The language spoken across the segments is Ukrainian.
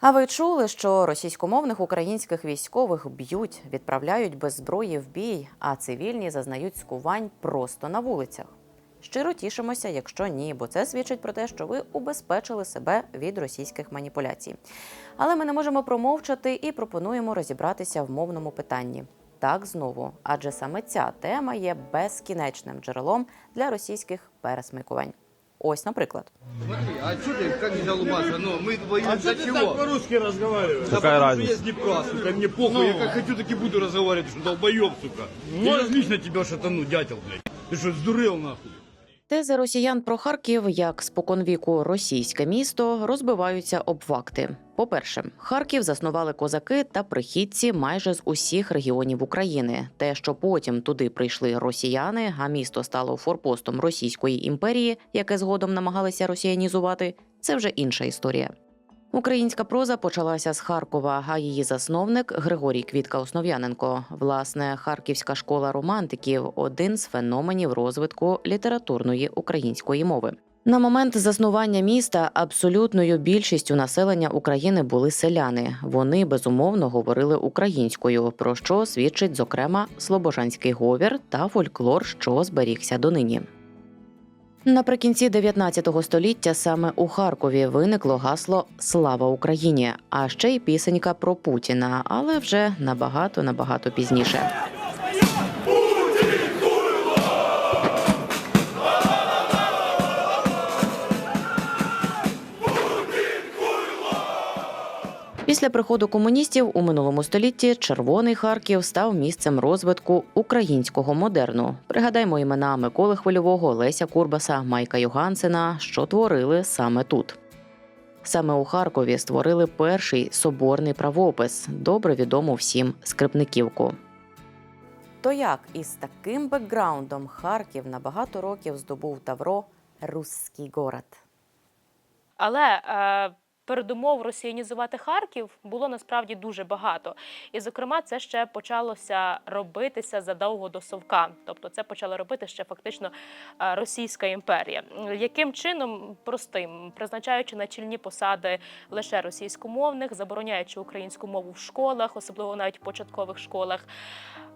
А ви чули, що російськомовних українських військових б'ють, відправляють без зброї в бій, а цивільні зазнають скувань просто на вулицях? Щиро тішимося, якщо ні, бо це свідчить про те, що ви убезпечили себе від російських маніпуляцій. Але ми не можемо промовчати і пропонуємо розібратися в мовному питанні. Так знову, адже саме ця тема є безкінечним джерелом для російських пересмикувань. Ось, наприклад. Смотри, а что ты как не улыбаться? Ну, мы воюем А за что ты чего? так по-русски разговариваешь? Да Какая потому разница? что я с Днепра, сука, мне похуй, я как хочу, так и буду разговаривать, что долбоеб, сука. Ну, различно тебя шатану, дятел, блядь. Ты что, сдурел, нахуй? Тези росіян про Харків як споконвіку російське місто розбиваються об факти. По-перше, Харків заснували козаки та прихідці майже з усіх регіонів України. Те, що потім туди прийшли росіяни, а місто стало форпостом Російської імперії, яке згодом намагалися росіянізувати, це вже інша історія. Українська проза почалася з Харкова, а її засновник Григорій Квітка Основ'яненко. Власне, Харківська школа романтиків один з феноменів розвитку літературної української мови. На момент заснування міста абсолютною більшістю населення України були селяни. Вони безумовно говорили українською, про що свідчить зокрема слобожанський говір та фольклор, що зберігся донині. Наприкінці 19 століття саме у Харкові виникло гасло Слава Україні, а ще й пісенька про Путіна, але вже набагато набагато пізніше. Після приходу комуністів у минулому столітті Червоний Харків став місцем розвитку українського модерну. Пригадаймо імена Миколи Хвильового, Леся Курбаса, Майка Йогансена, що творили саме тут. Саме у Харкові створили перший соборний правопис, добре відому всім скрипниківку. То як із таким бекграундом Харків на багато років здобув Тавро Русський город? Але е, передумов росіянізувати Харків було насправді дуже багато. І, зокрема, це ще почалося робитися задовго до Совка. Тобто, це почала робити ще фактично е, Російська імперія. Яким чином простим, призначаючи на чільні посади лише російськомовних, забороняючи українську мову в школах, особливо навіть в початкових школах.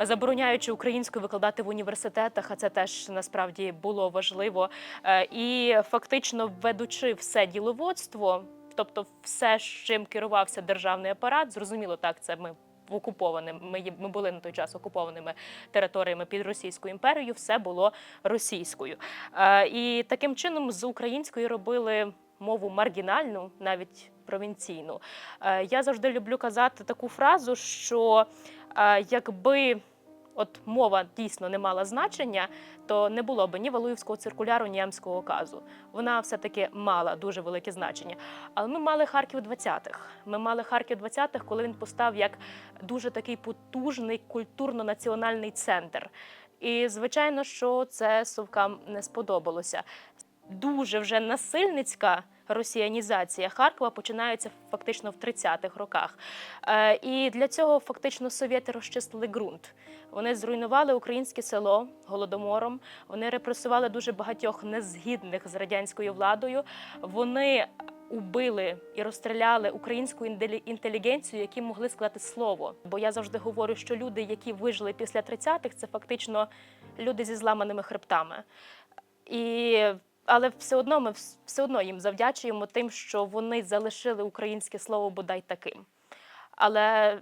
Забороняючи українську викладати в університетах, а це теж насправді було важливо. Е, І фактично ведучи все діловодство, тобто все, чим керувався державний апарат, зрозуміло, так це ми. В окупованим ми, ми були на той час окупованими територіями під Російською імперією, все було російською. Е, і таким чином з української робили мову маргінальну, навіть провінційну. Е, я завжди люблю казати таку фразу, що е, якби от мова дійсно не мала значення, то не було б ні Валуївського циркуляру, ні Емського указу. Вона все-таки мала дуже велике значення. Але ми мали Харків 20-х. Ми мали Харків 20-х, коли він постав як дуже такий потужний культурно-національний центр. І звичайно, що це совкам не сподобалося. Дуже вже насильницька росіянізація Харкова починається фактично в 30-х роках. Е, І для цього фактично совєти розчистили ґрунт. Вони зруйнували українське село голодомором. Вони репресували дуже багатьох незгідних з радянською владою. Вони убили і розстріляли українську інтелігенцію, які могли сказати слово. Бо я завжди говорю, що люди, які вижили після 30-х, це фактично люди зі зламаними хребтами. І але все одно ми все одно їм завдячуємо тим, що вони залишили українське слово бодай таким. Але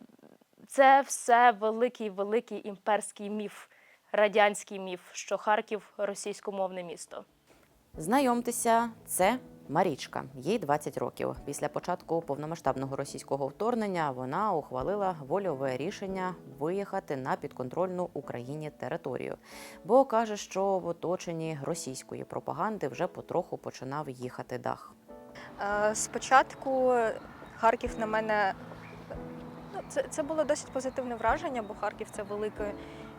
це все великий, великий імперський міф, радянський міф, що Харків російськомовне місто. Знайомтеся, це Марічка. Їй 20 років. Після початку повномасштабного російського вторгнення вона ухвалила вольове рішення виїхати на підконтрольну Україні територію, бо каже, що в оточенні російської пропаганди вже потроху починав їхати дах. Е, Спочатку Харків на мене це, це було досить позитивне враження, бо Харків це велике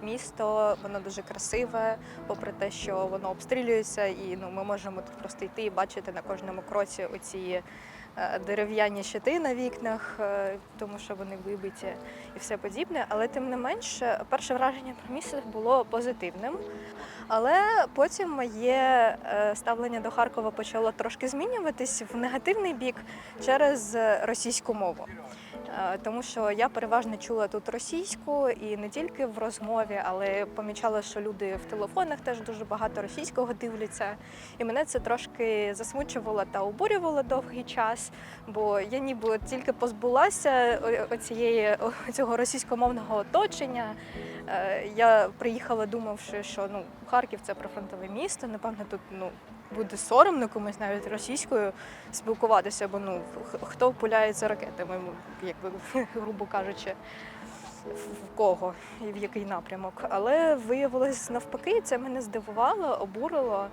місто, воно дуже красиве, попри те, що воно обстрілюється, і ну, ми можемо тут просто йти і бачити на кожному кроці оці е, дерев'яні щити на вікнах, е, тому що вони вибиті і все подібне. Але тим не менш, перше враження про місто було позитивним. Але потім моє е, ставлення до Харкова почало трошки змінюватись в негативний бік через російську мову. Е, Тому що я переважно чула тут російську і не тільки в розмові, але помічала, що люди в телефонах теж дуже багато російського дивляться. І мене це трошки засмучувало та обурювало довгий час, бо я ніби тільки позбулася о- оцієї цього російськомовного оточення. Е, Я приїхала, думавши, що ну Харків це прифронтове місто. Напевно, тут ну буде соромно комусь навіть російською спілкуватися, бо ну хто пуляється ракетами, якби грубо кажучи. В кого і в який напрямок. Але виявилось навпаки, це мене здивувало, обурило.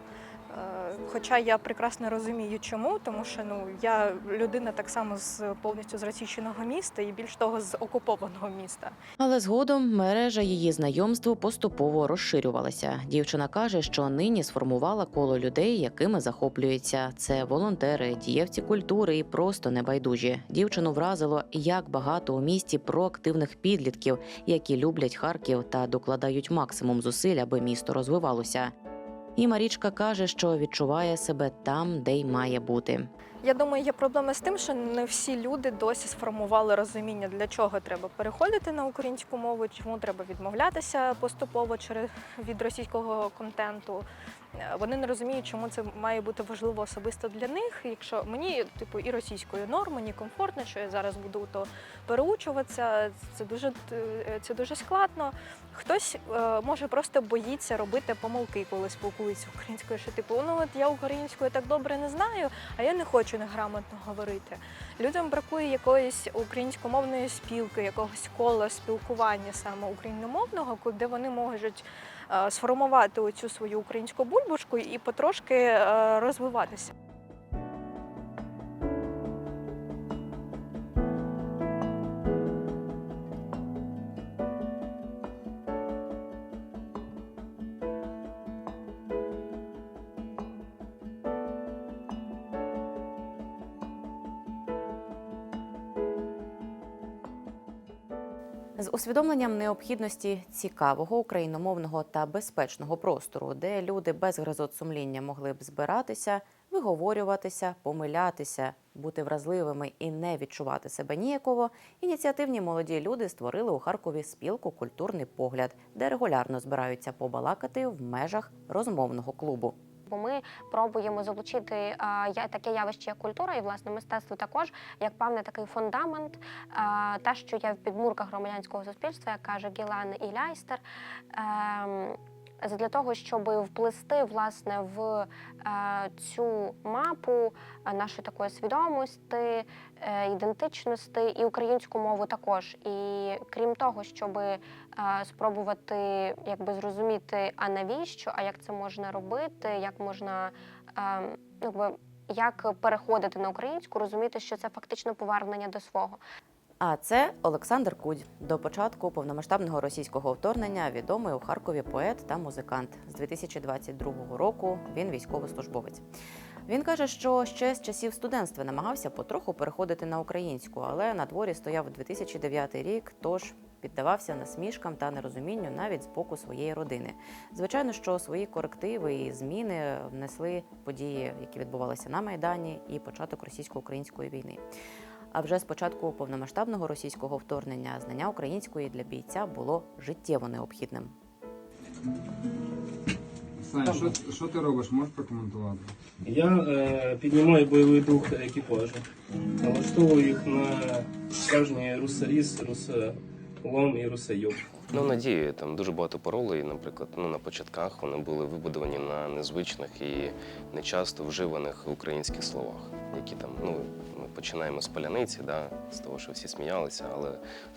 Е, Хоча я прекрасно розумію, чому, тому що ну я людина так само з повністю з російщеного міста і більш того з окупованого міста. Але згодом мережа її знайомств поступово розширювалася. Дівчина каже, що нині сформувала коло людей, якими захоплюється. Це волонтери, дієвці культури і просто небайдужі. Дівчину вразило, як багато у місті проактивних підлітків, які люблять Харків та докладають максимум зусиль, аби місто розвивалося. І Марічка каже, що відчуває себе там, де й має бути. Я думаю, є проблема з тим, що не всі люди досі сформували розуміння, для чого треба переходити на українську мову, чому треба відмовлятися поступово через від російського контенту. Е, Вони не розуміють, чому це має бути важливо особисто для них. Якщо мені, типу, і російською норм, мені комфортно, що я зараз буду то переучуватися, це дуже е, це дуже складно. Хтось е, може просто боїться робити помилки, коли спілкується українською. Що типу, ну от я українською так добре не знаю, а я не хочу неграмотно говорити. Людям бракує якоїсь українськомовної спілки, якогось кола спілкування саме україномовного, куди вони можуть е, сформувати оцю свою українську бульбушку і потрошки е, розвиватися. З усвідомленням необхідності цікавого україномовного та безпечного простору, де люди без гризот сумління могли б збиратися, виговорюватися, помилятися, бути вразливими і не відчувати себе ніяково, ініціативні молоді люди створили у Харкові спілку Культурний погляд, де регулярно збираються побалакати в межах розмовного клубу. Бо ми пробуємо залучити таке явище, як культура, і власне мистецтво також як певний такий фундамент, те, що є в підмурках громадянського суспільства, як каже Гілан і Ляйстер. Для того, щоб вплести власне в е, цю мапу е, нашої такої свідомості, е, ідентичності і українську мову також. І крім того, щоб спробувати якби зрозуміти, а навіщо, а як це можна робити, як можна якби. Як переходити на українську, розуміти, що це фактично повернення до свого. А це Олександр Кудь. До початку повномасштабного російського вторгнення відомий у Харкові поет та музикант. З 2022 року він військовослужбовець. Він каже, що ще з часів студентства намагався потроху переходити на українську, але на дворі стояв 2009 рік, тож піддавався насмішкам та нерозумінню навіть з боку своєї родини. Звичайно, що свої корективи і зміни внесли події, які відбувалися на майдані, і початок російсько-української війни. А вже з початку повномасштабного російського вторгнення знання української для бійця було життєво необхідним. Саня, що, що ти робиш? Можеш прокоментувати? Я е, піднімаю бойовий дух екіпажу, налаштовую їх на справжній русаріс, русолом і русайоб. Ну, надію, там дуже багато паролей, наприклад, ну, на початках вони були вибудовані на незвичних і нечасто вживаних українських словах, які там, ну, ми починаємо з паляниці, да, з того, що всі сміялися, але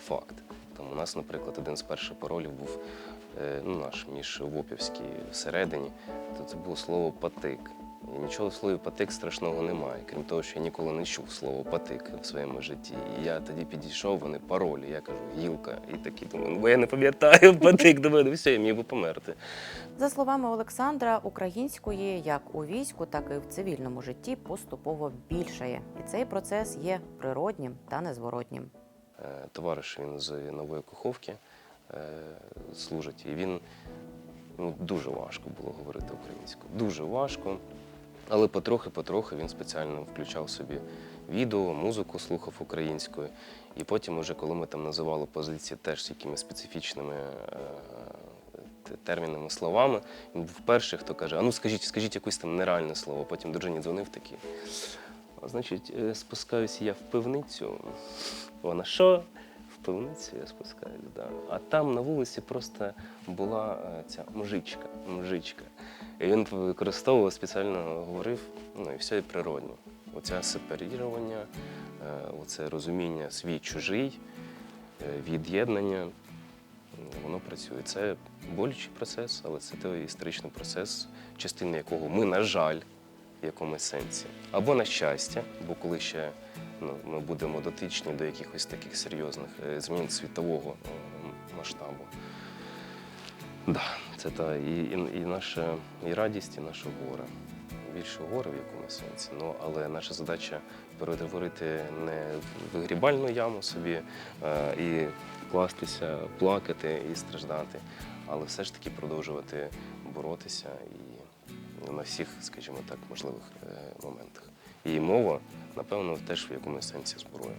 факт. Там у нас, наприклад, один з перших паролів був е, ну, наш між Вопівський всередині, то це було слово патик. Нічого в слові патик страшного немає. Крім того, що я ніколи не чув слово патик в своєму житті. І я тоді підійшов, вони паролі. Я кажу, гілка. І такі думаю, ну бо я не пам'ятаю патик до мене, все, я міг би померти. За словами Олександра, української як у війську, так і в цивільному житті поступово більшає, і цей процес є природнім та незворотнім. Е, Товариш він з нової Каховки е, служить, і він ну, дуже важко було говорити українською. Дуже важко. Але потрохи-потрохи він спеціально включав собі відео, музику слухав українською. І потім, уже коли ми там називали позиції теж з якимись специфічними е, термінами, словами, він був перший, хто каже: а ну скажіть, скажіть якесь там нереальне слово. Потім дружині дзвонив такий. Значить, е, спускаюся я в пивницю. Вона що? В я спускаюсь, да. А там на вулиці просто була е, ця мжичка. мжичка. І він використовував, спеціально говорив, ну і все природньо. Оце сепарірування, е, оце розуміння свій чужий, е, від'єднання, воно працює. Це болючий процес, але це той історичний процес, частина якого ми, на жаль, в якомусь сенсі. Або на щастя, бо коли ще ну, ми будемо дотичні до якихось таких серйозних е, змін світового е, масштабу. Да, це та і, і, і наша і радість, і наше горе. Більше горе в якомусь сенсі. Ну, але наша задача перетворити не вигрібальну яму собі е, і кластися, плакати і страждати, але все ж таки продовжувати боротися і на всіх, скажімо так, можливих моментах. І мова, напевно, теж в якомусь сенсі зброя.